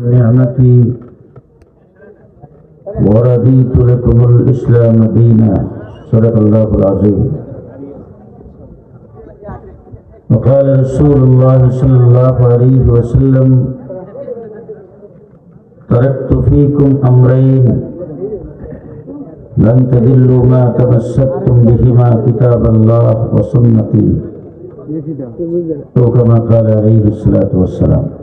نعمتي ورضيت لكم الإسلام دينا. صدق الله العظيم. وقال رسول الله صلى الله عليه وسلم تركت فيكم أمرين. لن تضلوا ما تمسكتم بهما كتاب الله وسنتي. تو كما قال عليه الصلاة والسلام.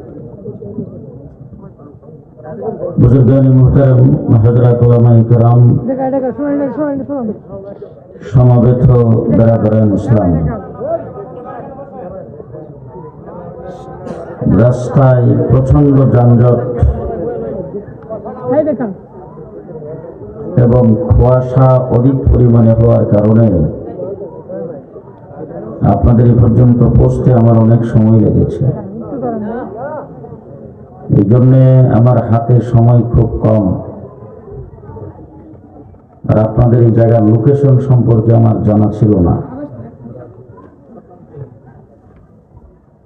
বুজুর্গানি মোহতারাম হজরাতুলামাই কারাম ইসলাম রাস্তায় প্রচণ্ড যানজট এবং কুয়াশা অধিক পরিমাণে হওয়ার কারণে আপনাদের এই পর্যন্ত পৌঁছতে আমার অনেক সময় লেগেছে। এই জন্যে আমার হাতে সময় খুব কম। আর আপনাদের এই জায়গার লোকেশন সম্পর্কে আমার জানা ছিল না।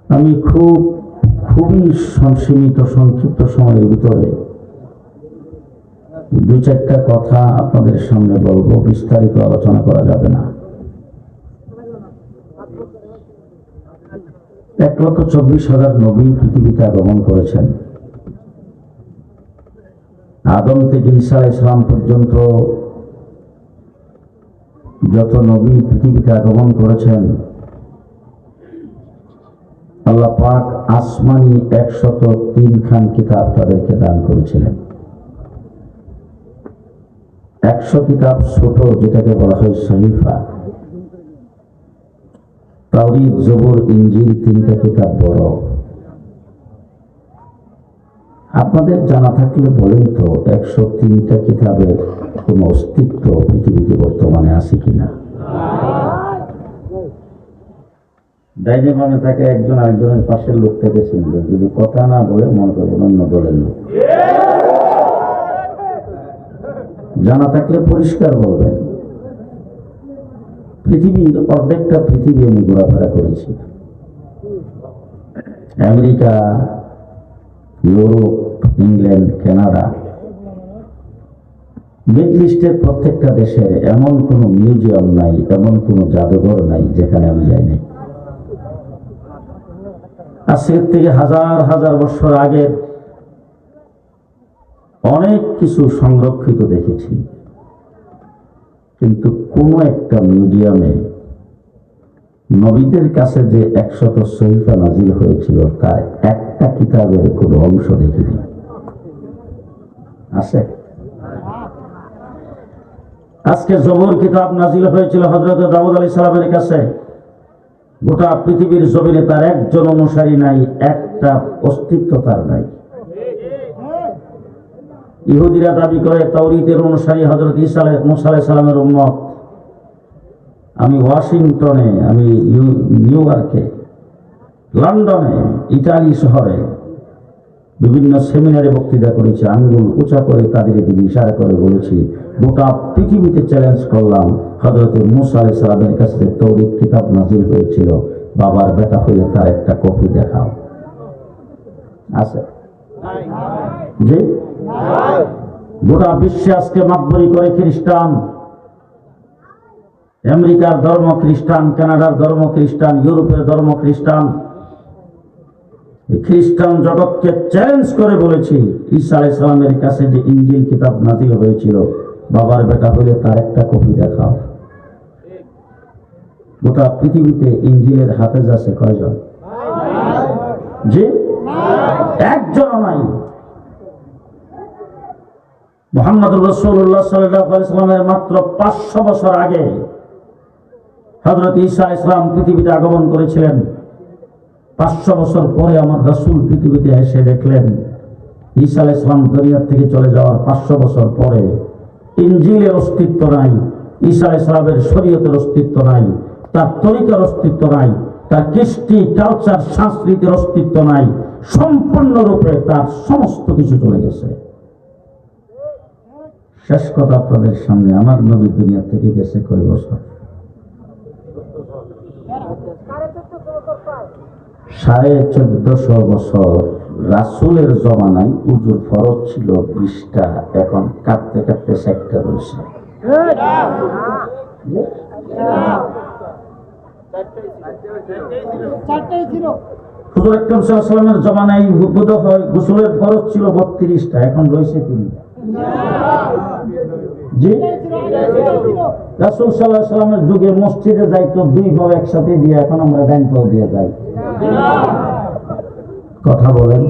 আমি খুব, খুবই সংসীমিত সংক্ষিপ্ত সময়ের ভিতরে দু চারটা কথা আপনাদের সামনে বলব, বিস্তারিত আলোচনা করা যাবে না। এক লক্ষ চব্বিশ হাজার নবী পৃথিবীতে আগমন করেছেন। আদম থেকে ঈসা ইসলাম পর্যন্ত যত নবী পৃথিবীতে আগমন করেছেন, আল্লাহ পাক আসমানি একশত তিন খান কিতাব তাদেরকে দান করেছিলেন। একশো কিতাব ছোট, যেটাকে বলা হয় শহীফা তাওরিদ, জবর ইঞ্জিল তিনটা কিতাব বড়। আপনাদের জানা থাকলে বলেন তো, একশো তিনটা কিতাবের কোন অস্তিত্ব পৃথিবীতে বর্তমানে আছে কিনা? ডাইনে বামে থাকে একজন আরেকজনের পাশের লোকটাকে চিনবে যদি কথা না বলে মনে করবেন অন্য দলের লোক। জানা থাকলে পরিষ্কার বলবেন। পৃথিবীর অর্ধেকটা পৃথিবী আমি ঘোরাফেরা করেছি। আমেরিকা, ইউরোপ ইংল্যান্ড, কানাডা মিডলিস্টের প্রত্যেকটা দেশে এমন কোনো মিউজিয়াম নাই, এমন কোনো জাদুঘর নাই যেখানে আমি যাই নাই। আজকের থেকে হাজার হাজার বছর আগে অনেক কিছু সংরক্ষিত দেখেছি, কিন্তু কোনো একটা মিউজিয়ামে নবীদের কাছে যে একশত সহিফা নাজিল হয়েছিল, তার একটা কিতাবের কোনো অংশ দেখিনি। আছে? আজকে জবর কিতাব নাজিল হয়েছিল হজরত দাউদ আলী সালামের কাছে। গোটা পৃথিবীর জমিনে তার একজন অনুসারী নাই, একটা অস্তিত্ব তার নাই। ইহুদিরা দাবি করে তৌরিতের অনুসারী হজরত ইসা মুসা সালামের উম্মত। আমি ওয়াশিংটনে, আমি নিউ ইয়র্কে, লন্ডনে, ইটালি শহরে বিভিন্ন সেমিনারে বক্তৃতা করেছি, আঙ্গুল উঁচা করে তাদের দিকে ইশারা করে বলেছি, গোটা পৃথিবীতে চ্যালেঞ্জ করলাম হজরত মুসা আলাই সালামের কাছে তৌরিত কিতাব নাজিল হয়েছিল, বাবার বেটা হয়ে তার একটা কপি দেখাও। আছে? জি? গোটা বিশ্বে আজকে মাতবরি করে খ্রিস্টান। আমেরিকার ধর্ম খ্রিস্টান, কানাডার ধর্ম খ্রিস্টান, ইউরোপের ধর্ম খ্রিস্টান। খ্রিস্টান জগৎকে চ্যালেঞ্জ করে বলেছি। ঈসা আলাই সালামের কাছে যে ইঞ্জিল কিতাব নাজিল হয়েছিল, বাবার বেটা হলে তার একটা কপি দেখাও। গোটা পৃথিবীতে ইঞ্জিলের হাফেজ আছে কয়জন? জি? একজন নাই। মোহাম্মদ রসুল্লাহ সাল্লামের মাত্র পাঁচশো বছর আগে হজরত ঈসা ইসলাম পৃথিবীতে আগমন করেছিলেন। পাঁচশো বছর পরে আমার রসুল পৃথিবীতে এসে দেখলেন, ঈসা ইসলাম দুনিয়ার থেকে চলে যাওয়ার পাঁচশো বছর পরে ইঞ্জিলের অস্তিত্ব নাই, ঈসা ইসলামের শরীয়তের অস্তিত্ব নাই, তার তরিকার অস্তিত্ব নাই, তার কৃষ্টি কালচার সংস্কৃতির অস্তিত্ব নাই, সম্পূর্ণরূপে তার সমস্ত কিছু চলে গেছে। শেষ কথা আপনাদের সামনে, আমার নবী দুনিয়া থেকে গেছে কয় বছর? সাড়ে চোদ্দশো বছর রাসুলের জমানায় উজুর ফরজ ছিল বিশটা, এখন কাঁপতে কাঁপতে সেক্টর রয়েছে জমানায় হয় ফরজ ছিল বত্রিশটা, এখন রয়েছে যুগে মসজিদে যাইতো, দুই ভাব একসাথে দিয়ে, এখন আমরা ডাইন দিয়ে যাই। কথা বলেন।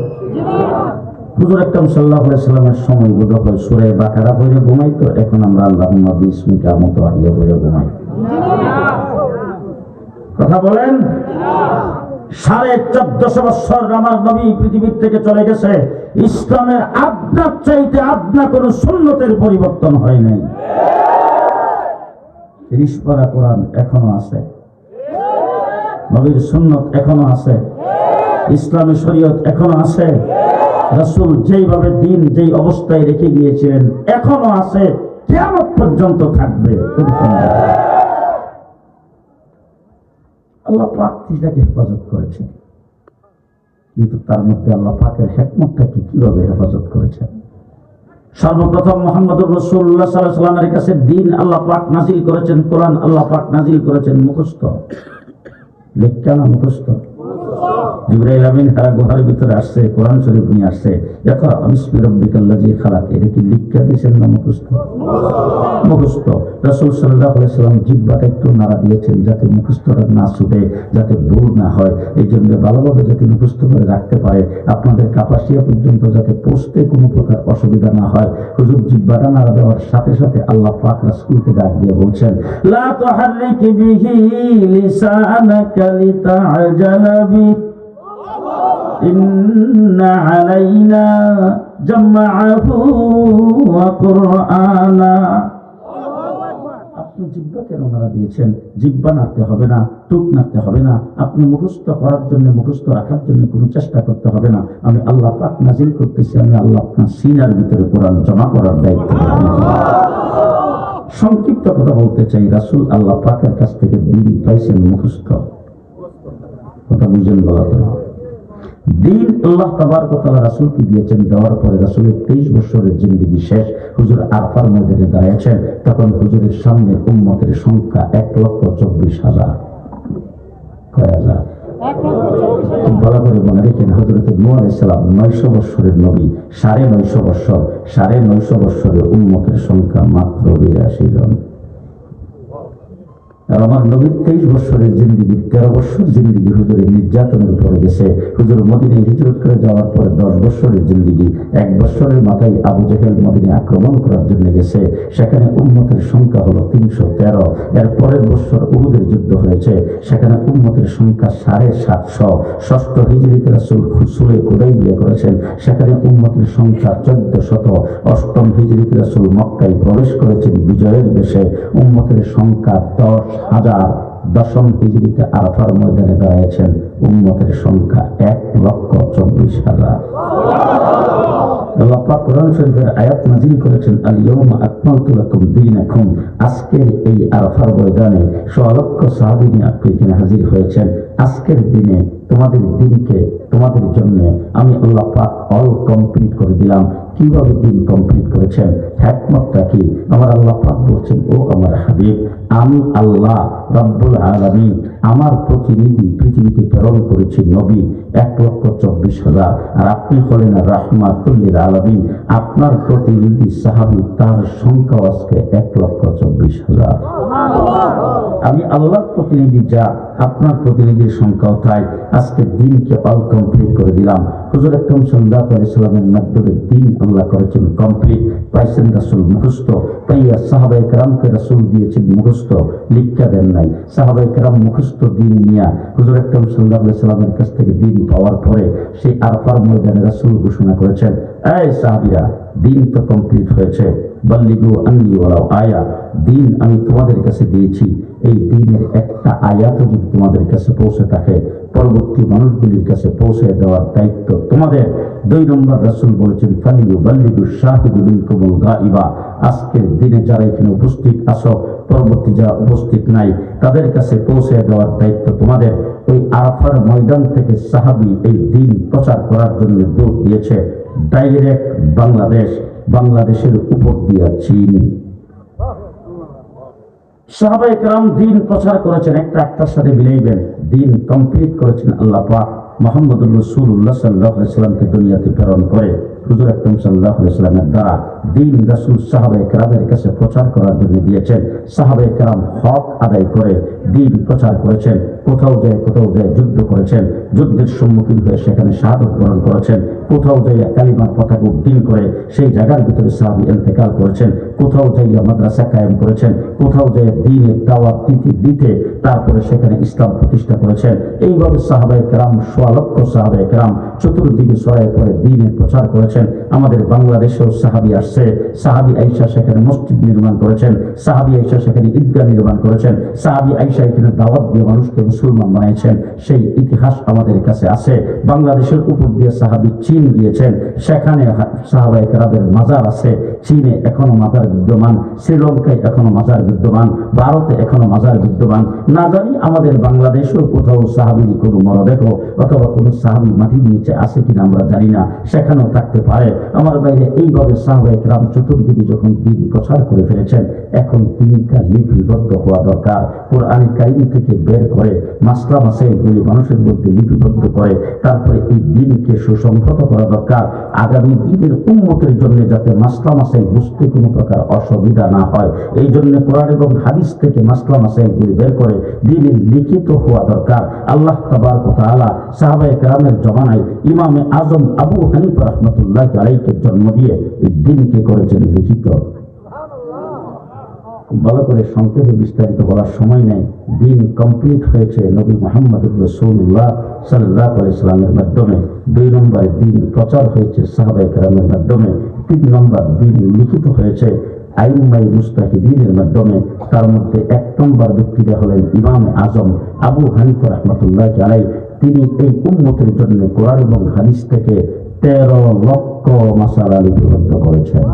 হুজুর আকরম সাল্লাহ সাল্লামের সময় বোধ হয় সুরে বাকারা হয়ে ঘুমাইতো, এখন আমরা আল্লাহ বিস্মিকা মতো আহিয়া হয়ে ঘুমাই। কথা বলেন? সাড়ে চোদ্দশো বৎসর আমার নবী পৃথিবীর থেকে চলে গেছে। ইসলামের আপনার চাইতে আপনা কোনো সুন্নতের পরিবর্তন হয় নাই। তিরিশ পারা কোরআন এখনও আছে। নবীর সুন্নত এখনও আছে। ইসলামী শরীয়ত এখনও আছে। রাসূল যেইভাবে দিন, যেই অবস্থায় রেখে গিয়েছিলেন, এখনও আছে। কেমন পর্যন্ত থাকবে। আল্লাহ পাক সেটাকে হেফাজত করেছেন। কিন্তু তার মধ্যে আল্লাহ পাকের হেকমতটা কি কীভাবে হেফাজত করেছেন? সর্বপ্রথম মোহাম্মদ রসুল্লাহ সাল্লাহ সাল্লামের কাছে দিন আল্লাহ পাক নাজিল করেছেন, কোরআন আল্লাহ পাক নাজিল করেছেন মুখস্থ। লেখা না জিব্রাইল আমিন তারা গুহার ভিতরে আসছে, কোরআন শরীফ নিয়ে আসছে। দেখো বিসমি রব্বিকাল্লাজি খালাক, এটা কি লিখা দিয়েছেন না মুখস্থ? মুখস্থ। রাসূল আলাইহি সাল্লাম জিহ্বাটা একটু নাড়া দিয়েছেন যাতে মুখস্থটা না ছুটে, যাতে ভুল না হয়। এই জন্য ভালোভাবে যাতে মুখস্থ করে রাখতে পারে, আপনাদের কাপাসিয়া পর্যন্ত যাতে পৌঁছতে কোনো প্রকার অসুবিধা না হয়। হুজুর জিহ্বাটা নাড়া দেওয়ার সাথে সাথে আল্লাহ পাক রাসূলকে ডাক দিয়ে বলছেন, লা তুহাররিক বিহি লিসানাকা লিতা'জালা বিহি إن علينا جمعه وقرآنا আপনি জিব্বা কেন নাড়া দিয়েছেন জিব্বা নাড়তে হবে না টুক নাড়তে হবে না আপনি মুখস্থ করার জন্য মুখস্থ রাখার জন্য কোনো চেষ্টা করতে হবে না আমি আল্লাহ পাক নাজিল করতেছি আমি আল্লাহ আপনার সিনার ভিতরে কোরআন জমা করার দায়িত্ব নিয়েছি। সংক্ষিপ্ত কথা বলতে চাই রাসূল আল্লাহ পাকের কাছ থেকে দিন পাইছেন মুখস্থ কথা বুঝেন বলা করে দিন আল্লাহ তাবার কথা রাসুলকে দিয়েছেন দেওয়ার পরে রাসুলের তেইশ বছরের জিন্দিগি শেষ। হুজুর আরফার ময়দানে দাঁড়িয়েছেন তখন হুজুরের সামনে উম্মতের সংখ্যা এক লক্ষ চব্বিশ হাজার। কয় হাজার? খুব করে মনে রেখেন হজরত নূহ ইসলাম নয়শো বৎসরের নবী সাড়ে নয়শো বৎসর সাড়ে নয়শো বৎসরের উম্মতের সংখ্যা মাত্র বিরাশি জন। আর আমার নবীর তেইশ বছরের জিন্দিগি, তেরো বছর জিন্দিগি হুজুরের নির্যাতনের উপরে গেছে হুজুর মদিনায় হিজরত করে যাওয়ার পরে দশ বছরের জিন্দিগি, এক বছরের মাথায় আবু জাহেল মদিনে আক্রমণ করার জন্য গেছে। সেখানে উন্মতের সংখ্যা হলো তিনশো তেরো। এর পরের বছর উহুদের যুদ্ধ হয়েছে। সেখানে উন্মতের সংখ্যা সাড়ে সাতশো। ষষ্ঠ হিজড়িতে রাসুল খুসুরে কোদাই বিয়ে করেছেন। সেখানে উন্মতের সংখ্যা চোদ্দ শত। অষ্টম হিজড়িতে রাসুল মক্কায় প্রবেশ করেছেন বিজয়ের বেশে। উন্মতের সংখ্যা দশ হাজার দশম হিজড়িতে আরাফার ময়দানে দাঁড়িয়েছেন। উন্মতের সংখ্যা এক লক্ষ চব্বিশ হাজার। আজকের এই আরাফার ময়দানে সোয়ালক্ষ সাহাবী নিয়ে আপনি হাজির হয়েছেন? আজকের দিনে তোমাদের দিনকে, তোমাদের জন্য আমি আল্লাহ পাক অল কমপ্লিট করে দিলাম। কীভাবে দিন কমপ্লিট করেছেন? হ্যাকমতটা কি? আমার আল্লাহ পাক বলছেন, ও আমার হাবিব, আমি আল্লাহ রব্বুল আলামিন, আমার প্রতিনিধি পৃথিবীতে প্রেরণ করেছি নবী এক লক্ষ চব্বিশ হাজার। আর আপনি হলেন রাহমাতুল্লিল আলামিন, আপনার প্রতিনিধি সাহাবি, তার সংখ্যা আজকে এক লক্ষ চব্বিশ হাজার। আমি আল্লাহর প্রতিনিধি যা আপনার প্রতিনিধির সংখ্যাও তাই। আজকে দিনকে অল কমপ্লিট করে দিলাম। হুজুর একদম সন্ধ্যা করে ইসলামের মাধ্যমে দিন আল্লাহ করেছেন কমপ্লিট পাইছেন রাসুল মুখস্থ। পাইয়া সাহাবাই কারামকে রাসুল দিয়েছেন মুখস্থ। লিখা দেন নাই। সাহাবাই কারাম মুখস্থ দিন নিয়া হুজুর একদম সন্ধ্যা ইসলামের কাছ থেকে দিন পাওয়ার পরে সেই আরফার ময়দানে রাসুল ঘোষণা করেছেন, এই সাহাবিরা দিন তো কমপ্লিট হয়েছে। বল্লিগু আয়া। দিন আমি তোমাদের কাছে দিয়েছি। এই দিনের একটা আয়াত যদি তোমাদের কাছে পৌঁছে থাকে পরবর্তী মানুষগুলির কাছে পৌঁছে দেওয়ার দায়িত্ব তোমাদের। দুই নম্বর রাসূল বলেছেন ফালিউ বাল্লিগু শাহিদু মিনকুমুল গাইবা। আজকের দিনে যারা এখানে উপস্থিত আসো পরবর্তী যারা উপস্থিত নাই, তাদের কাছে পৌঁছে দেওয়ার দায়িত্ব তোমাদের। ওই আরাফার ময়দান থেকে সাহাবি এই দিন প্রচার করার জন্য দৌড় দিয়েছে। ডাইরেক্ট বাংলাদেশ, বাংলাদেশের উপর দিয়া চীন। সাহাবাই কালাম দিন প্রচার করেছেন, একটা একটার সাথে মিলাইবেন। দিন কমপ্লিট করেছেন আল্লাহ পাক মোহাম্মদুল রসুল্লাহ সাল্লাহ সাল্লামকে দুনিয়াতে প্রেরণ করে। হুজুর আকরম দ্বারা দিন কাছে প্রচার করার জন্য দিয়েছেন। হক আদায় করে দিন প্রচার করেছেন, কোথাও যায় কোথাও যায় যুদ্ধ করেছেন, যুদ্ধের সম্মুখীন হয়ে সেখানে বরণ করেছেন, কোথাও যাইয়া কালিমার পতাকা উদ্দিন করে সেই জায়গার ভিতরে সাহাবি করেছেন, কোথাও যাইয়া মাদ্রাসা কায়েম করেছেন, কোথাও যাইয়া দিনের দাওয়াত দিতে তারপরে সেখানে ইসলাম প্রতিষ্ঠা করেছেন। এইভাবে সাহাবাই কেরাম সোয়ালক্ষ সাহাবাই কেরাম চতুর্দিকে সরাই পরে দিনের প্রচার করেছেন। আমাদের বাংলাদেশেও সাহাবি আসছে। সাহাবি আইসা সেখানে মসজিদ নির্মাণ করেছেন। সাহাবি আইসা সেখানে ঈদগাহ নির্মাণ করেছেন। সাহাবি আইসা এখানে দাওয়াত দিয়ে মানুষকে মুসলমান বানিয়েছেন। সেই ইতিহাস আমাদের কাছে আছে। বাংলাদেশের উপর দিয়ে সাহাবি চীন গিয়েছেন। সেখানে সাহাবাই কারাবের মাজার আছে। চীনে এখনও মাজার বিদ্যমান, শ্রীলঙ্কায় এখনও মাজার বিদ্যমান, ভারতে এখনও মাজার বিদ্যমান। না জানি আমাদের বাংলাদেশেও কোথাও সাহাবি কোনো মরদেহ অথবা কোনো সাহাবি মাটির নিচে আছে কিনা, আমরা জানি না। সেখানেও থাকতে পারে। আমার বাইরে এইভাবে সাহাবাই রাম চতুর্দিকে যখন দিন প্রচার করে ফেলেছেন, এখন দিনটা লিপিবদ্ধ হওয়া দরকার। কোরআন কারিম থেকে বের করে মাসলা মাসাইলগুলি মানুষের মধ্যে লিপিবদ্ধ করে, তারপরে এই দিনকে সুসংহত করা দরকার। আগামী দিনের উন্মতের জন্য যাতে মাসলা মাসাইল বুঝতে কোনো প্রকার অসুবিধা না হয়। এই জন্য কোরআন এবং হাদিস থেকে মাসলা মাসাইলগুলি বের করে দিনের লিখিত হওয়া দরকার। আল্লাহ তাবার কথা আলা সাহাবাই কালামের জমানায় ইমামে আজম আবু হানিফ রহমতুল্লাহ আলাইকে জন্ম দিয়ে এই দিনকে করেছেন লিখিত। ভালো করে সংক্ষেপে বিস্তারিত বলার সময় নেই। দিন কমপ্লিট হয়েছে নবী মোহাম্মদ রসুল্লাহ সাল্লাহ ইসলামের মাধ্যমে। দুই নম্বর দিন প্রচার হয়েছে সাহাবাই কালামের মাধ্যমে। তিন নম্বর দিন লিখিত হয়েছে আইনমাই মুস্তাহিদিনের মাধ্যমে। তার মধ্যে এক নম্বর ব্যক্তিরা হলেন ইমাম আজম আবু হানিফ রহমতুল্লাহ আলাই তিনি এই উন্মতের জন্য কোরআন এবং হাদিস থেকে তেরো লক্ষ মাসালা লিপিবদ্ধ করেছেন।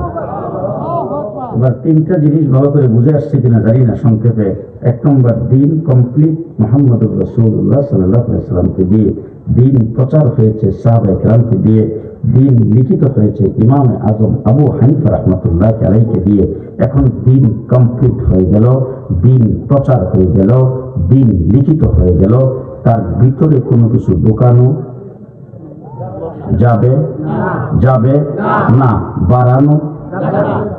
এবার তিনটা জিনিস ভালো করে বুঝে আসছে কিনা জানি না, সংক্ষেপে। এক নম্বর, দিন কমপ্লিট মোহাম্মদ রসুল্লাহ সাল্লাহ সাল্লামকে দিয়ে। দিন প্রচার হয়েছে সাহাব একরামকে দিয়ে, দিন লিখিত হয়েছে ইমাম আজম আবু হানিফ রহমতুল্লাহ আলাইকে দিয়ে। এখন দিন কমপ্লিট হয়ে গেল, দিন প্রচার হয়ে গেল, দিন লিখিত হয়ে গেল। তার ভিতরে কোনো কিছু দোকানও যাবে? যাবে না। বাড়ানো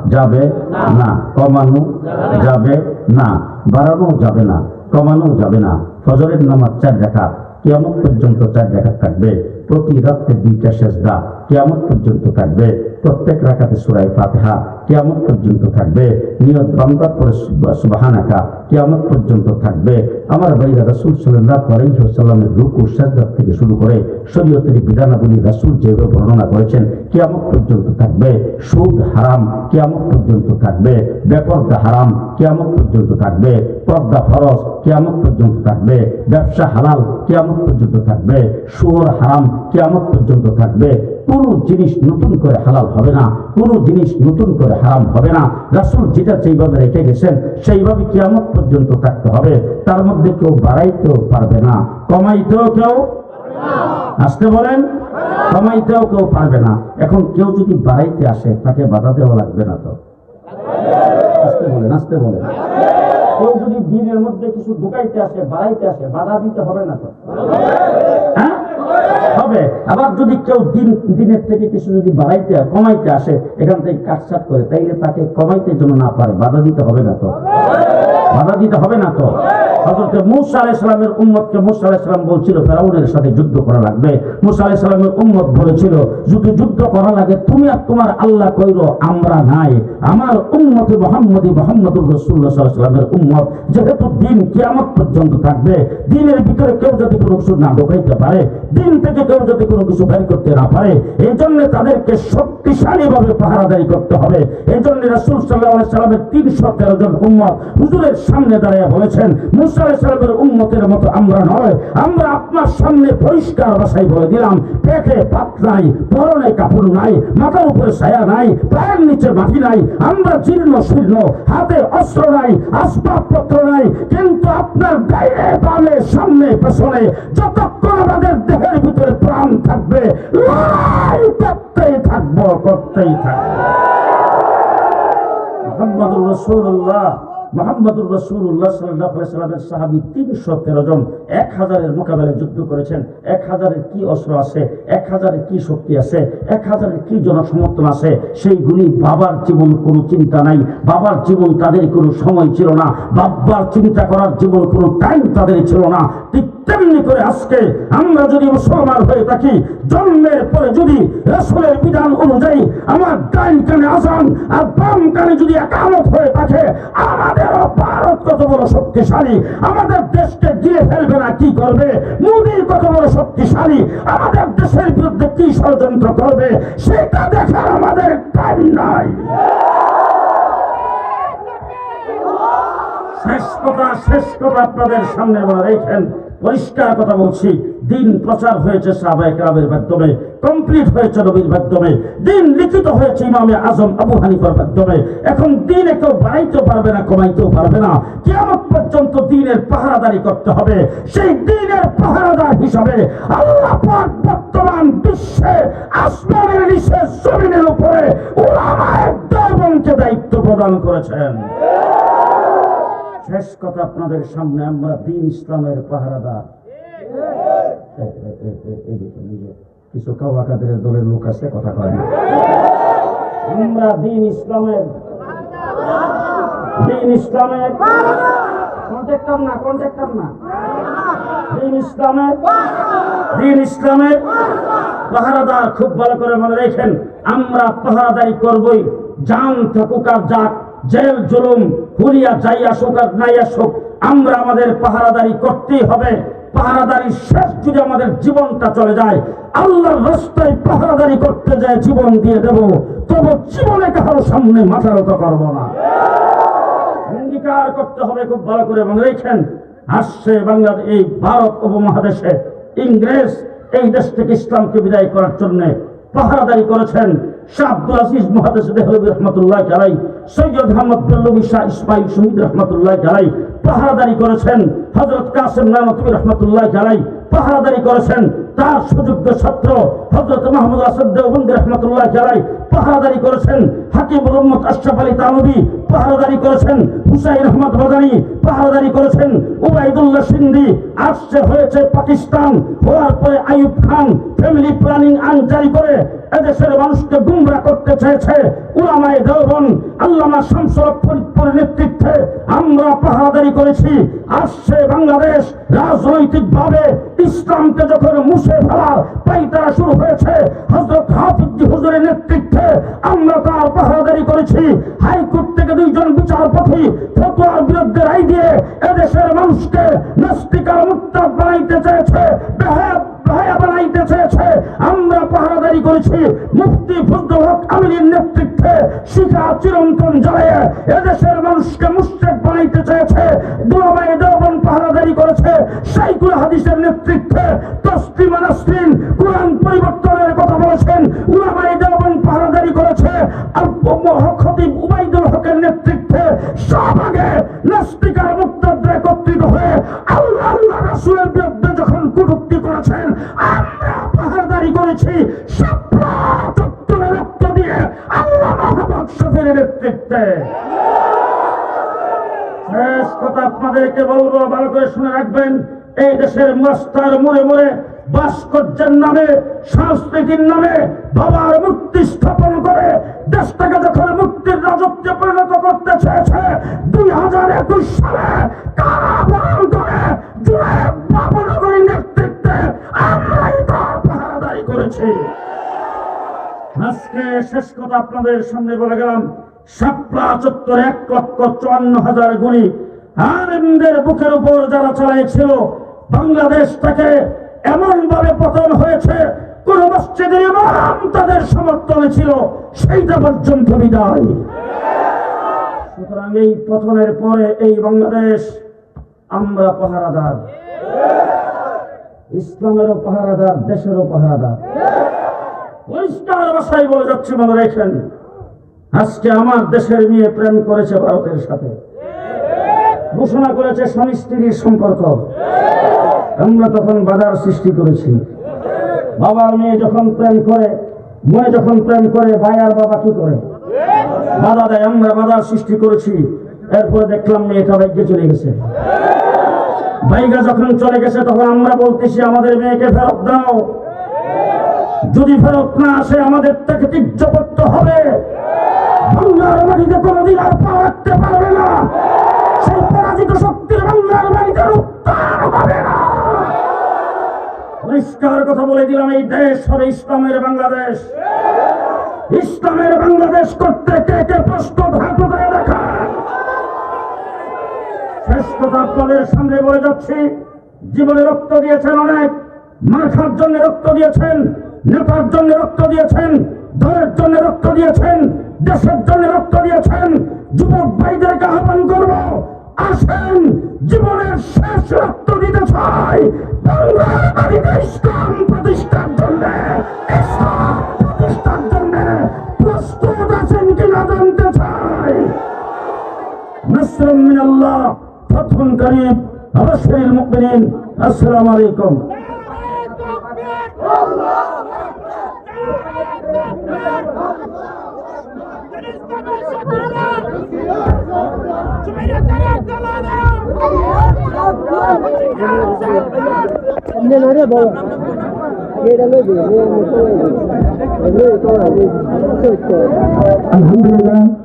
যাবে না। কমানো যাবে না। বাড়ানো যাবে না। কমানো যাবে না। ফজরের নামাজ চার দেখা কিয়ামত পর্যন্ত চার দেখা থাকবে। প্রতি রাত্রে দুইটা শেষদা কিয়ামত পর্যন্ত থাকবে। প্রত্যেক রাখাতে সুরাই ফাতেহা কিয়ামত পর্যন্ত থাকবে। নিয়ত বাংলার পরে সুবাহানাকা কিয়ামত পর্যন্ত থাকবে। আমার ভাইরা রাসুল সাল্লাহ আলাইসাল্লামের রুকু, সাজদার থেকে শুরু করে শরীয়তের বিধানাবলী রাসুল যেভাবে বর্ণনা করেছেন, কিয়ামত পর্যন্ত থাকবে। সুদ হারাম, কিয়ামত পর্যন্ত থাকবে। বেপর্দা হারাম, কিয়ামত পর্যন্ত থাকবে। পর্দা ফরজ, কিয়ামত পর্যন্ত থাকবে। ব্যবসা হালাল, কিয়ামত পর্যন্ত থাকবে। সুর হারাম, কিয়ামত পর্যন্ত থাকবে। কোনো জিনিস নতুন করে হালাল হবে না, কোনো জিনিস নতুন করে হারাম হবে না। রাসুল যেটা যেইভাবে রেখে গেছেন, সেইভাবে কিয়ামত পর্যন্ত থাকতে হবে। তার মধ্যে কেউ বাড়াইতেও পারবে না। কমাইতেও কেউ আসতে বলেন, কমাইতেও কেউ পারবে না। এখন কেউ যদি বাড়াইতে আসে, তাকে বাধা দেওয়া লাগবে না তো। আসতে বলেন আসতে বলেন। কেউ যদি দিনের মধ্যে কিছু ঢুকাইতে আসে, বাড়াইতে আসে, বাধা দিতে হবে না তো। হ্যাঁ? হবে। আবার যদি কেউ দিন, দিনের থেকে কিছু যদি বাড়াইতে, কমাইতে আসে, এখান থেকে কাটছাট করে, তাইলে তাকে কমাইতে জন্য না পারে, বাধা দিতে হবে না তো। বাধা দিতে হবে না তো? হজরত মুসা আলাইসালামের উম্মতকে মুসা আলাইসালাম বলছিল, ফেরাউনের সাথে যুদ্ধ করা লাগবে। মুসা আলাইসালামের উম্মত বলেছিল, যদি যুদ্ধ করা লাগে, তুমি আর তোমার আল্লাহ কইরো, আমরা নাই। আমার উম্মতে মোহাম্মদী মোহাম্মদুর রসুল্লাহ সাল্লামের উম্মত, যেহেতু দিন কিয়ামত পর্যন্ত থাকবে, দিনের ভিতরে কেউ যদি কোনো কিছু না ঢোকাইতে পারে, দিন থেকে কেউ যদি কোনো কিছু বের করতে না পারে এই জন্য তাদেরকে শক্তিশালী ভাবে পাহারাদারি করতে হবে। এই জন্য রাসুল সাল্লাহ সাল্লামের তিনশো তেরো জন উম্মত হুজুরের সামনে দাঁড়িয়ে বলেছেন, মুসা সাল্লামের উন্মতের মতো আমরা নয়। আমরা আপনার সামনে পরিষ্কার ভাষায় বলে দিলাম, পেটে পাত নাই, পরনে কাপড় নাই, মাথার উপরে ছায়া নাই, পায়ের নিচে মাটি নাই, আমরা জীর্ণ শীর্ণ, হাতে অস্ত্র নাই, আসবাবপত্র নাই, কিন্তু আপনার গায়ে বামে সামনে, পেছনে যতক্ষণ আমাদের দেহের ভিতরে প্রাণ থাকবে করতেই থাকব করতেই থাকব। মোহাম্মদুর রসুল্লাহ মোহাম্মদুর রসুল্লাহ সাল্লাহ সাল্লামের সাহাবি তিনশো তেরো জন এক হাজারের মোকাবেলায় যুদ্ধ করেছেন। এক হাজারের কি অস্ত্র আছে? এক হাজারের কি শক্তি আছে? এক হাজারের কি জনসমর্থন আছে? সেইগুলি বাবার জীবন কোনো চিন্তা নাই। বাবার জীবন তাদের কোনো সময় ছিল না। বাবার চিন্তা করার জীবন কোনো টাইম তাদের ছিল না। তেমনি করে আজকে আমরা যদি মুসলমান হয়ে থাকি, জন্মের পরে যদি রসুলের অনুযায়ী আমার ডাইন কানে আসান আর বাম কানে যদি একামত হয়ে থাকে আমাদেরও ভারত কত বড় শক্তিশালী? আমাদের দেশকে গিয়ে ফেলবে না, কি করবে? মোদী কত বড় শক্তিশালী? আমাদের দেশের বিরুদ্ধে কি ষড়যন্ত্র করবে? সেটা দেখার আমাদের টাইম নাই। শেষ কথা শেষ কথা আপনাদের সামনে রেখেন। পরিষ্কার কথা বলছি, দিন প্রচার হয়েছে সাহাবায়ে কেরামের মাধ্যমে কমপ্লিট হয়েছে নবীর মাধ্যমে, দিন লিখিত হয়েছে ইমামে আজম আবু হানিফার মাধ্যমে। এখন দিন কেউ বাড়াইতেও পারবে না, কমাইতেও পারবে না। কেমন পর্যন্ত দিনের পাহারাদারি করতে হবে। সেই দিনের পাহারাদার হিসাবে আল্লাহ পাক বর্তমান বিশ্বে আসমানের নিচে জমিনের উপরে উলামায়ে দেওবন্দকে দায়িত্ব প্রদান করেছেন। শেষ কথা আপনাদের সামনে আমরা দিন ইসলামের পাহারাদার। কিছু কাওয়াকাদের দলের লোক আছে কথা কয় না। আমরা দিন ইসলামের দিন ইসলামের কন্ট্রাক্টর না কন্ট্রাক্টর না। দিন ইসলামের দিন ইসলামের পাহারাদার খুব ভালো করে মনে রেখেন আমরা পাহারাদারি করবই জান থাকুক আর যাক। জেল জুলুম হুলিয়া যাই আসুক আর নাই আসুক, আমরা আমাদের পাহারাদারি করতেই হবে। পাহারাদারি শেষ যদি আমাদের জীবনটা চলে যায়, আল্লাহর রাস্তায় পাহারাদারি করতে যায় জীবন দিয়ে দেব, তবু জীবনে কারও সামনে মাথা নত করব না। অঙ্গীকার করতে হবে খুব ভালো করে মনে রেখেন। আসছে বাংলাদেশ এই ভারত উপমহাদেশে ইংরেজ এই দেশ থেকে ইসলামকে বিদায় করার জন্য পাহারাদারি করেছেন। শাহ আব্দুল মহাদেশ দেহলবী রহমতুল্লাহ জালাই, সৈয়দ আহমদ শাহ ইসমাইল শহীদ রহমতুল্লাহ জালাই পাহারাদারি করেছেন। হজরত কাসেম নানতবী রহমতুল্লাহ জালাই পাহারাদারি করেছেন। তার সুযোগ্য ছাত্র হজরত মাহমুদ আসাদ দেওবন্দি রহমতুল্লাহ জালাই পাহারাদারি করেছেন। আশরাফ আলী তানবী পাহারাদারি করেছেন। হুসাইন আহমদ বাদানি পাহারাদারি করেছেন। সিন্দি আসছে, হয়েছে পাকিস্তান। হওয়ার পরে আইয়ুব খান ফ্যামিলি প্ল্যানিং আইন জারি করে এদেশের মানুষকে গুমরা করতে চেয়েছে উলামায়ে দেওবন আল্লামা শামসুল ফরিদপুরের নেতৃত্বে আমরা পাহারাদারি করেছি। আসছে বাংলাদেশ রাজনৈতিকভাবে ইসলামকে যখন মুছে ফেলার পাইতারা শুরু হয়েছে হজরত হাফিজি হুজুরের নেতৃত্বে আমরা তার পাহারাদারি করেছি। হাইকোর্ট থেকে দুইজন বিচারপতি ফতোয়ার বিরুদ্ধে রায় দিয়ে এদেশের মানুষকে নাস্তিকার মুক্তার বানাইতে চেয়েছে। বেহায়া বানাইতে চেয়েছে, আমরা পাহারাদারি করেছি। মুফতি ফজলুল হক আমিরের নেতৃত্বে শিখা চিরন্তন জ্বালায় এদেশের মানুষকে মুশ্রেক বানাইতে চেয়েছে দুলাবাই দেওবন পাহারাদারি করেছে। সাইকুল হাদিসের নেতৃত্বে তসলিমা নাসরিন কোরআন পরিবর্তনের কথা বলেছেন উলামাই দেওবন পাহারাদারি করেছে। খতিব উবাইদুল হকের নেতৃত্বে সব আগে নাস্তিকার মুক্তাদ্রা একত্রিত হয়ে আল্লাহ আল্লাহ রাসূলের করেছি রক্ত দিয়ে আল্লাহ মোহাম্মদ শফির নেতৃত্বে। শেষ কথা আপনাদেরকে বলব ভালো করে শুনে রাখবেন, এই দেশের মাস্টার মোড়ে মোড়ে ভাস্কর্যের নামে, সংস্কৃতির নামে বাবার মূর্তি স্থাপন করে দেশটাকে যখন মুক্তির রাজত্বে পরিণত করতে চেয়েছে, দুই হাজার একুশ সালে কারাবরণ করে জুড়ে বাবনগরীর হয়েছে আজকে শেষ কথা আপনাদের সামনে বলে গেলাম সাপড়া চত্বর এক লক্ষ চুয়ান্ন হাজার গুণী আনন্দের বুকের উপর যারা চালাইছিল, বাংলাদেশ থেকে এমন ভাবে পতন হয়েছে, কোন মসজিদের ইমাম তাদের সমর্থনে ছিল, সেইটা পর্যন্ত বিদায়। সুতরাং এই পতনের পরে এই বাংলাদেশ আমরা পাহারাদার। ইসলামেরও পাহারাদার দেশেরও পাহারাদার পরিষ্কার ভাষায় বলে যাচ্ছে মনে রেখেন আজকে আমার দেশের মেয়ে প্রেম করেছে ভারতের সাথে। ঘোষণা করেছে স্বামী স্ত্রীর সম্পর্ক। আমরা তখন বাধার সৃষ্টি করেছি। বাবার মেয়ে যখন প্রেম করে মেয়ে যখন প্রেম করে ভাইয়ার বাবা কি করে? বাধা দেয়, আমরা বাজার সৃষ্টি করেছি। এরপরে দেখলাম মেয়েটা বাইকে চলে গেছে। ভাইগা যখন চলে গেছে, তখন আমরা বলতেছি, আমাদের মেয়েকে ফেরত দাও। যদি ফেরত না আসে, আমাদের থেকে তীর্য করতে হবে। বাংলার মাটিতে কোনোদিন আর পা রাখতে পারবে না। সেই পরাজিত শক্তির বাংলার হবে না। পরিষ্কার কথা বলে দিলাম, এই দেশ হবে ইসলামের বাংলাদেশ। ইসলামের বাংলাদেশ করতে কে কে প্রস্তুত করে দেখা শ্রেষ্ঠতা আপনাদের সামনে বলে যাচ্ছি, জীবনে রক্ত দিয়েছেন অনেক মার্খার জন্য রক্ত দিয়েছেন, নেতার জন্য রক্ত দিয়েছেন, দলের জন্য রক্ত দিয়েছেন, দেশের জন্য রক্ত দিয়েছেন, যুবক ভাইদেরকে আহ্বান করব, আসেন, জীবনের শেষ রক্ত দিতে চাই বাংলা القريب أبشر المؤمنين السلام عليكم. الحمد لله.